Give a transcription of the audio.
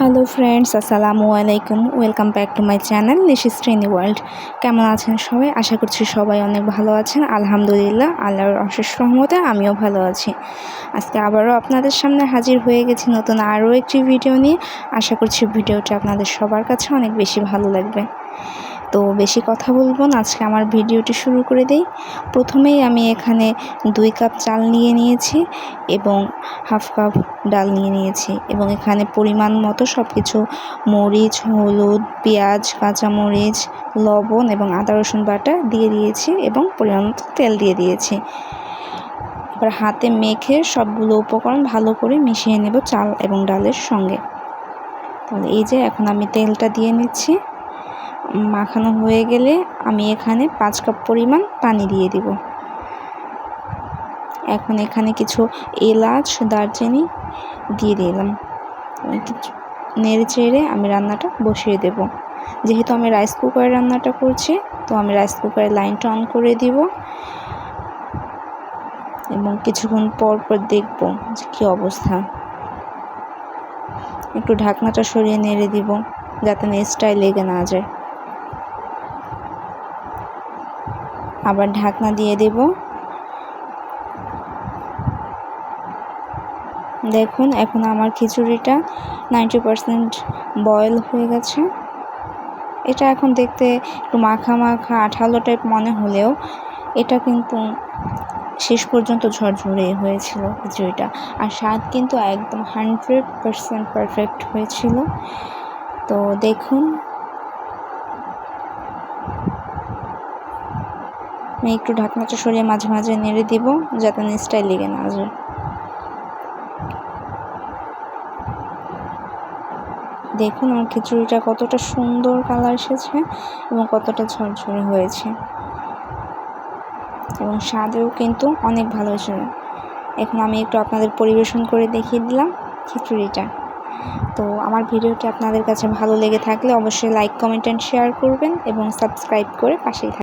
Hello friends আসসালামু আলাইকুম welcome back to my channel Nishi's trainee world কেমন আছেন সবাই? আশা করছি সবাই অনেক ভালো আছেন। আলহামদুলিল্লাহ, আল্লাহর অশেষ রহমতে আমিও ভালো আছি। আজকে আবারও আপনাদের সামনে হাজির হয়ে গেছি নতুন আরও একটি ভিডিও নিয়ে। আশা করছি ভিডিওটি আপনাদের সবার কাছে অনেক বেশি ভালো লাগবে। তো বেশি কথা বলব না, আজকে আমার ভিডিওটি শুরু করে দেই। প্রথমেই আমি এখানে দুই কাপ চাল নিয়ে নিয়েছি এবং হাফ কাপ ডাল নিয়ে নিয়েছি এবং এখানে পরিমাণ মতো সব কিছু মরিচ, হলুদ, পেঁয়াজ, কাঁচামরিচ, লবণ এবং আদা, রসুন বাটা দিয়ে দিয়েছি এবং পরিমাণ মতো তেল দিয়ে দিয়েছি। এবার হাতে মেখে সবগুলো উপকরণ ভালো করে মিশিয়ে নেব চাল এবং ডালের সঙ্গে। তাহলে এই যে এখন আমি তেলটা দিয়ে নিচ্ছি। মাখানো হয়ে গেলে আমি এখানে পাঁচ কাপ পরিমাণ পানি দিয়ে দিব। এখন এখানে কিছু এলাচ, দারচিনি দিয়ে দিলাম। নেড়ে চেড়ে আমি রান্নাটা বসিয়ে দেব। যেহেতু আমি রাইস কুকারে রান্নাটা করছি, তো আমি রাইস কুকারের লাইনটা অন করে দিব। এবং কিছুক্ষণ পর পর দেখব যে কী অবস্থা। একটু ঢাকনাটা সরিয়ে নেড়ে দিব, যাতে নেচটায় লেগে না যায়। আবার ঢাকনা দিয়ে দেব। দেখুন, এখন আমার খিচুড়িটা নাইনটি পারসেন্ট বয়েল হয়ে গেছে। এটা এখন দেখতে একটু মাখা মাখা, আঠালো টাইপ মনে হলেও এটা কিন্তু শেষ পর্যন্ত ঝরঝরে হয়েছিল খিচুড়িটা। আর স্বাদ কিন্তু একদম হান্ড্রেড পারসেন্ট পারফেক্ট হয়েছিল। তো দেখুন আমি একটু ঢাকনাটা সরিয়ে মাঝে মাঝে নেড়ে দিব, যাতে নিচটায় লেগে না যায়। দেখুন, আমার খিচুড়িটা কতটা সুন্দর কালার এসেছে এবং কতটা ঝরঝরে হয়েছে। এবং স্বাদেও কিন্তু অনেক ভালো হয়েছে। এখন আমি একটু আপনাদের পরিবেশন করে দেখিয়ে দিলাম খিচুড়িটা। তো আমার ভিডিওটি আপনাদের কাছে ভালো লেগে থাকলে অবশ্যই লাইক, কমেন্ট অ্যান্ড শেয়ার করবেন এবং সাবস্ক্রাইব করে পাশেই থাকবেন